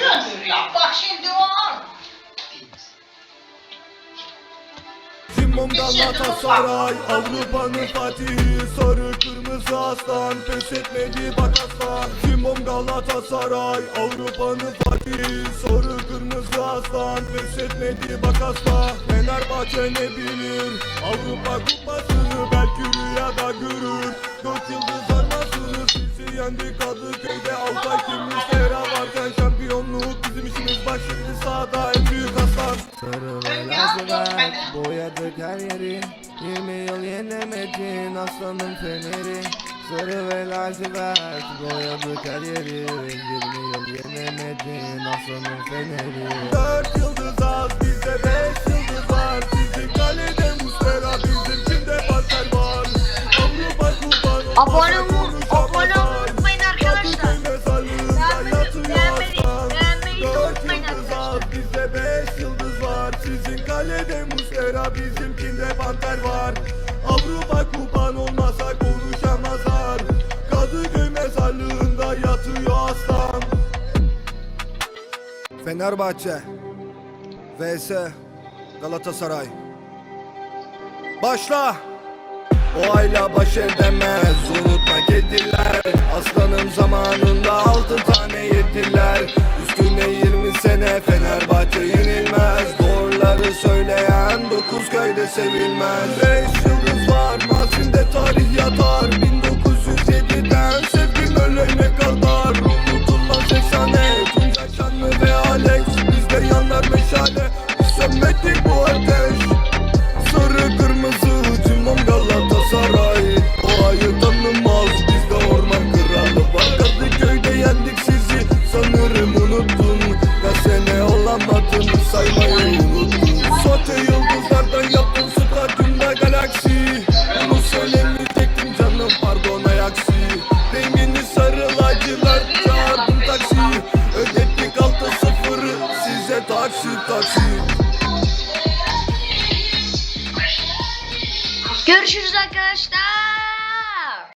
Göndür ya bak şimdi var. Cimbom Galatasaray Avrupa'nın fatihi Sarı kırmızı aslan Pes etmedi bak aslan. Cimbom Galatasaray Avrupa'nın fatihi Sarı kırmızı aslan Pes etmedi bak aslan. Fenerbahçe ne bilir Avrupa kupasını belki rüyada görür. Dört yıldız armasını sizi yendik Kadıköy'de Bizim işimiz bak şimdi sahada en büyük aslan Sarı ve lacivert Boyadık her yeri. 20 yıl yenemedin aslanın feneri. Sarı ve lacivert Boyadık her yeri. 20 yıl yenemedin aslanın feneri. Dört yıldız az bizde beş yıldız var. Sizin kalede Muslera bizim kimde Panter var? Avrupa kupan Abone kalede Muslera bizimkinde Panter var. Avrupa kupan olmasa konuşamazlar. Kadıköy mezarlığında yatıyor aslan. Fenerbahçe vs Galatasaray. Başla! O ayla baş edemez unutma kediler Aslanım zamanında altı tane yediler Üstüne 20 sene Fenerbahçe 19 köyde sevilmez. Beş yıldız var Mazinde tarih yatar. 1907'den sevgim ölene kadar. Unutulmaz efsane Tuncay Şanlı ve Alex. Bizde yanar meşale Sönmedi bu ateş. Sarı kırmızı Cimam Galatasaray. O ayı tanımaz Bizde orman kralı var. Kadı köyde yendik sizi Sanırım unuttun. Ya sene olamadın Saymayı unuttun. Sote taksi taksi Görüşürüz arkadaşlar.